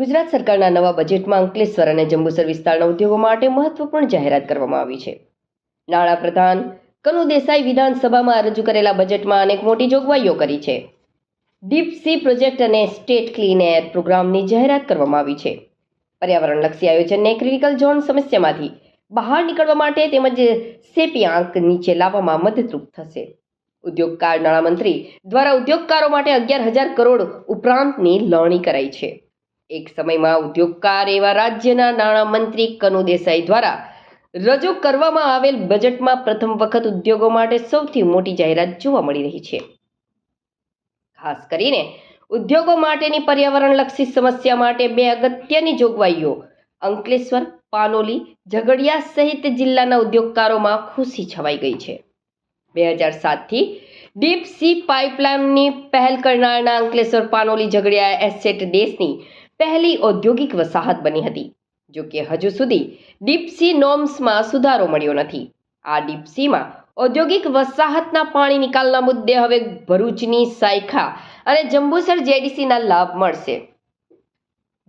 ગુજરાત સરકારના નવા બજેટમાં અંકલેશ્વર અને જંબુસર વિસ્તારના ઉદ્યોગો માટે મહત્વપૂર્ણ જાહેરાત કરવામાં આવી છે. નાણાં પ્રધાન કનુ દેસાઈ વિધાનસભામાં રજૂ કરેલા બજેટમાં અનેક મોટી જોગવાઈઓ કરી છે. ડીપ સી પ્રોજેક્ટ અને સ્ટેટ ક્લીન એર પ્રોગ્રામની જાહેરાત કરવામાં આવી છે. પર્યાવરણલક્ષી આયોજનને ક્રિટિકલ ઝોન સમસ્યામાંથી બહાર નીકળવા માટે તેમજ સેપી આંક નીચે લાવવામાં મદદરૂપ થશે. ઉદ્યોગકાર નાણામંત્રી દ્વારા ઉદ્યોગકારો માટે અગિયાર હજાર કરોડ ઉપરાંતની લણણી કરાઈ છે. એક સમયમાં ઉદ્યોગકાર એવા રાજ્યના નાણામંત્રી કનુ દેસાઈ દ્વારા રજૂ કરવામાં આવેલ બજેટમાં પ્રથમ વખત ઉદ્યોગો માટે સૌથી મોટી જાહેરાત જોવા મળી રહી છે. ખાસ કરીને ઉદ્યોગો માટેની પર્યાવરણલક્ષી સમસ્યા માટે બે અગત્યની જોગવાઈઓ, અંકલેશ્વર, પાનોલી, ઝઘડિયા સહિત જિલ્લાના ઉદ્યોગકારોમાં ખુશી છવાઈ ગઈ છે. બે હજાર સાતથી ડીપ સી પાઇપલાઇનની પહેલ કરનારના અંકલેશ્વર, પાનોલી, ઝઘડિયા એસેટ દેશની પહેલી ઔદ્યોગિક વસાહત બની હતી, જો કે હજુ સુધી ડીપસી નોમ્સમાં સુધારો મળ્યો નથી. આ ડીપસીમાં ઔદ્યોગિક વસાહતના પાણી નિકાલના મુદ્દે હવે ભરૂચની સાયખા અને જંબુસર જેડીસીના લાભ મળશે.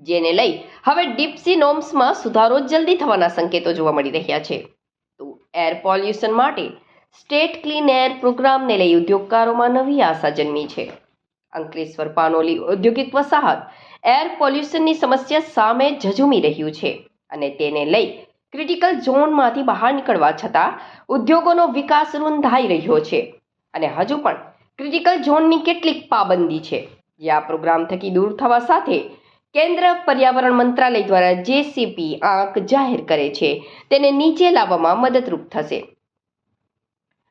જેને લઈ હવે ડીપસી નોમ્સમાં સુધારો જલ્દી થવાના સંકેતો જોવા મળી રહ્યા છે. તો એર પોલ્યુશન માટે સ્ટેટ ક્લીન એર પ્રોગ્રામને લઈ ઉદ્યોગકારોમાં નવી આશા જન્મી છે. અંકલેશ્વર પાનોલી ઔદ્યોગિક વસાહત એર પોલ્યુશનની સમસ્યા સામે ઝઝૂમી રહ્યું છે અને તેને લઈ ક્રિટિકલ ઝોનમાંથી બહાર નીકળવા છતાં ઉદ્યોગોનો વિકાસ રૂંધાઈ રહ્યો છે અને હજુ પણ ક્રિટિકલ ઝોનની કેટલીક પાબંદી છે. જે આ પ્રોગ્રામ થકી દૂર થવા સાથે કેન્દ્ર પર્યાવરણ મંત્રાલય દ્વારા જેસીપી આંક જાહેર કરે છે. તેને નીચે લાવવામાં મદદરૂપ થશે.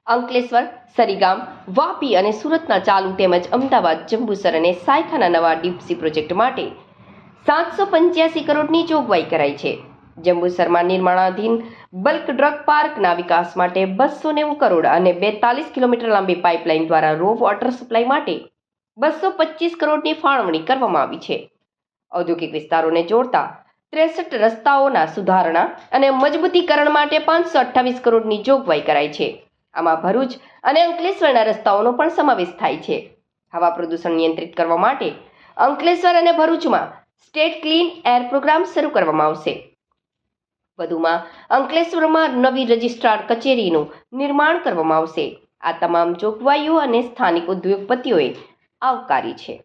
અંકલેશ્વર, સરીગામ, વાપી અને સુરતના ચાલુ તેમજ અમદાવાદ, જંબુસર અને સાયખાના નવા ડીપસી પ્રોજેક્ટ માટે સાતસો પંચ્યાસી કરોડની જોગવાઈ કરાઈ છે. જંબુસરમાં નિર્માણાધીન બલ્ક ડ્રગ પાર્કના વિકાસ માટે બસો નેવું કરોડ અને બેતાલીસ કિલોમીટર લાંબી પાઇપલાઇન દ્વારા રો વોટર સપ્લાય માટે બસો પચીસ કરોડની ફાળવણી કરવામાં આવી છે. ઔદ્યોગિક વિસ્તારોને જોડતા ત્રેસઠ રસ્તાઓના સુધારણા અને મજબૂતીકરણ માટે પાંચસો અઠ્ઠાવીસ કરોડની જોગવાઈ કરાઈ છે. આમાં ભરૂચ અને અંકલેશ્વરના રસ્તાઓનો પણ સમાવેશ થાય છે. હવા પ્રદૂષણ નિયંત્રિત કરવા માટે અંકલેશ્વર અને ભરૂચમાં સ્ટેટ ક્લીન એર પ્રોગ્રામ શરૂ કરવામાં આવશે. વધુમાં અંકલેશ્વરમાં નવી રજિસ્ટ્રાર કચેરીનું નિર્માણ કરવામાં આવશે. આ તમામ જોગવાઈઓ અને સ્થાનિક ઉદ્યોગપતિઓએ આવકારી છે.